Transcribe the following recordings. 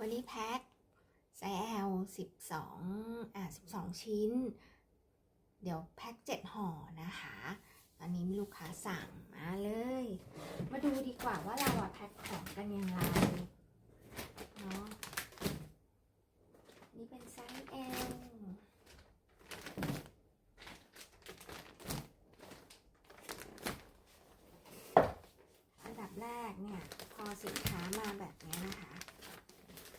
วันนี้แพ็คไซส์ L 12 อ่า12 ชิ้น เดี๋ยวแพ็ค7ห่อนะคะตอนนี้มีลูกค้าสั่งมาเลย มาดูดีกว่าว่าเราอะแพ็คของกันยังไงเนาะนี่เป็นไซส์ L อันดับแรกเนี่ย พอสินค้ามาแบบนี้นะคะ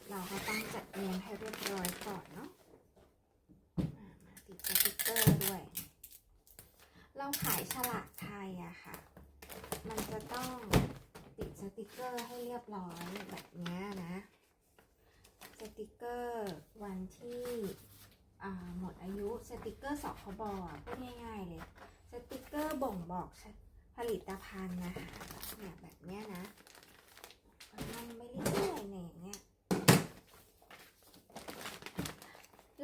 เรา ก็ต้องจัดเรียงให้เรียบร้อยก่อนเนาะมาติดสติกเกอร์ด้วย เราขายฉลากไทยอะค่ะ มันจะต้องติดสติกเกอร์ให้เรียบร้อยแบบนี้นะ สติกเกอร์วันที่หมดอายุสติกเกอร์สคบอะพูดง่ายๆเลย สติกเกอร์บ่งบอกผลิตภัณฑ์นะคะเนี่ยแบบเนี้ยนะมันไม่เรื่อยๆเนี่ยอย่างเงี้ย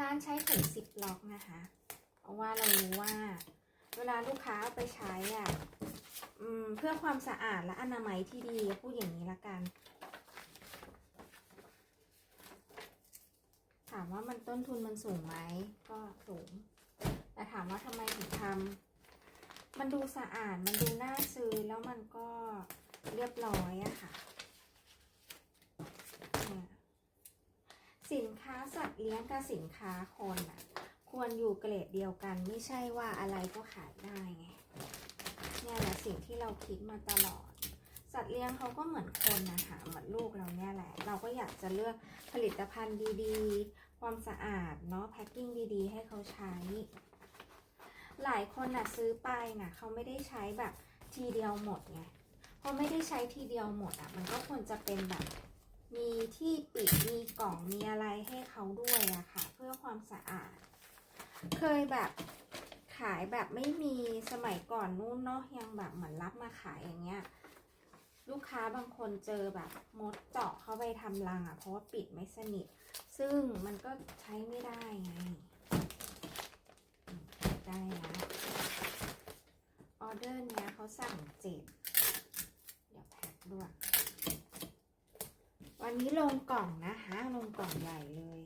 ร้านใช้ถุงซิปล็อกนะคะ เพราะว่าเรารู้ว่า เวลาลูกค้าเอาไปใช้อะเพื่อความสะอาดและอนามัยที่ดีพูดอย่างนี้ละกัน ถามว่ามันต้นทุนมันสูงไหมก็สูง แต่ถามว่าทำไมถึงทำมันดูสะอาดมันดูน่าซื้อแล้วมันก็เรียบร้อยอะค่ะเนี่ย สินค้าสัตว์เลี้ยงกับสินค้าคนอะควรอยู่เกรดเดียวกัน ไม่ใช่ว่าอะไรก็ขายได้ไงเนี่ยแหละสิ่งที่เราคิดมาตลอด สัตว์เลี้ยงเขาก็เหมือนคนนะคะเหมือนลูกเราเนี่ยแหละ เราก็อยากจะเลือกผลิตภัณฑ์ดีๆ ความสะอาดเนาะแพ็คกิ้งดีๆ ให้เขาใช้ หลายคนน่ะซื้อไปน่ะเขาไม่ได้ใช้แบบทีเดียวหมดไงพอไม่ได้ใช้ทีเดียวหมดอะมันก็ควรจะเป็นแบบ มีที่ปิดมีกล่องมีอะไรให้เขาด้วยอะค่ะ เพื่อความสะอาด เคยแบบขายแบบไม่มีสมัยก่อนนู้นเนาะยังแบบเหมือนรับมาขายอย่างเงี้ย ลูกค้าบางคนเจอแบบมดเจาะเข้าไปทำรังอะเพราะว่าปิดไม่สนิท ซึ่งมันก็ใช้ไม่ได้ไง ได้นะออเดอร์เนี้ยเขาสั่งเจ็ดเดี๋ยวแพ็คด้วย นนี้ลงกล่องนะคะ ลงกล่องใหญ่เลย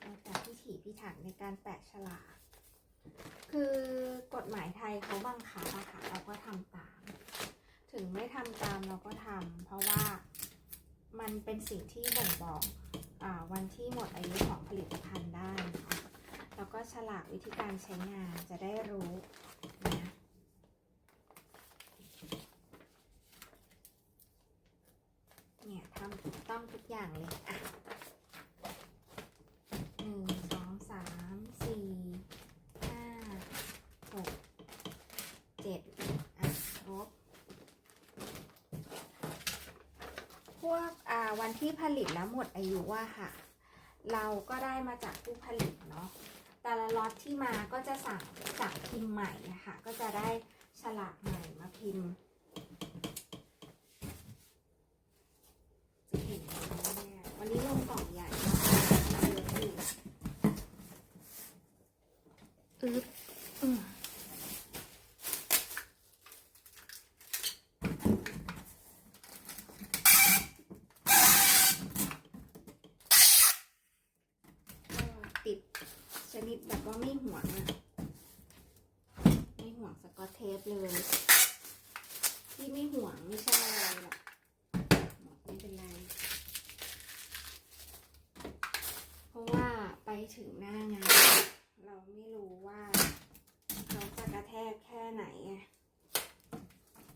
เอาแต่พิถีพิถันในการแปะฉลากคือกฎหมายไทยเขาบังคับอะค่ะเราก็ทำตาม ถึงไม่ทำตามเราก็ทำเพราะว่ามันเป็นสิ่งที่บ่งบอกอวันที่หมดอายุของผลิตภัณฑ์ได้นะคะแล้วก็ฉลากวิธีการใช้งานจะได้รู้นะ เนี่ยทำถูกต้องทุกอย่างเลย อะหนึ่งสองสามสี่ห้าหกเจ็ดอะครบ พ วกวันที่ผลิตแล้วหมดอายุว่าค่ะ เราก็ได้มาจากผู้ผลิตเนาะแต่ละล็อตที่มาก็จะสั่งสั่งพิมพ์ใหม่นะคะก็จะได้ฉลากใหม่มาพิมพ์วันนี้ลงกล่องใหญ่มากเยอะอยู่อึ๊บอืมก็ติด ชนิดแบบว่าไม่ห่วงอะไม่ห่วงสกอตเทปเลย ที่ไม่ห่วงไม่ใช่อะไรหรอกหมดไม่เป็นไร เพราะว่าไปถึงหน้างานเราไม่รู้ว่าเขาจะกระแทกแค่ไหน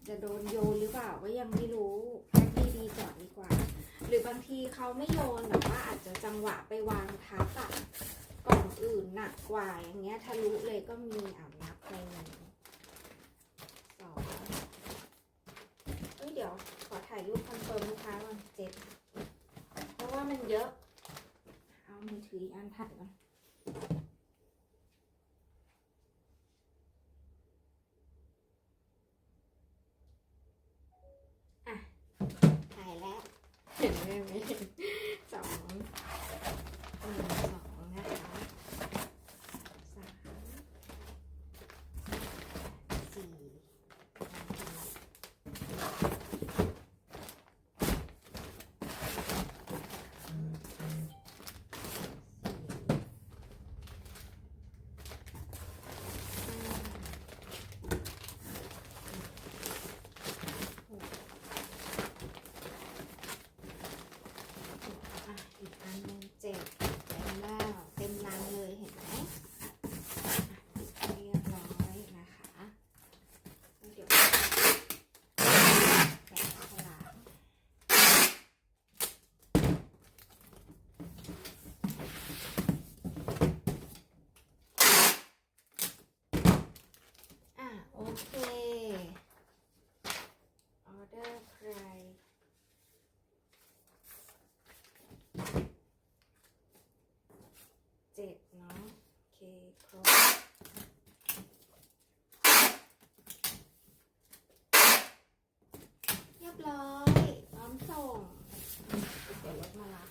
จะโดนโยนหรือเปล่าก็ยังไม่รู้แพ็คดีๆก่อนดีกว่า หรือบางทีเขาไม่โยนแบบว่าอาจจะจังหวะไปวางทับอะ กล่องอื่นหนักกว่าอย่างเงี้ยทะลุเลยก็มีอ่านับไปหนึ่งสองเอ้ยเดี๋ยวขอถ่ายรูปคอนเฟิร์มลูกค้าก่อนเจ็ดเพราะว่ามันเยอะ เอามือถืออันถ่ายก่อนอะถ่ายแล้วเห็นไหมไหมสอง เค ออเดอร์ใคร เจ็ดเนาะ โอเคครบเรียบร้อยพร้อมส่งเดี๋ยวรถมารับ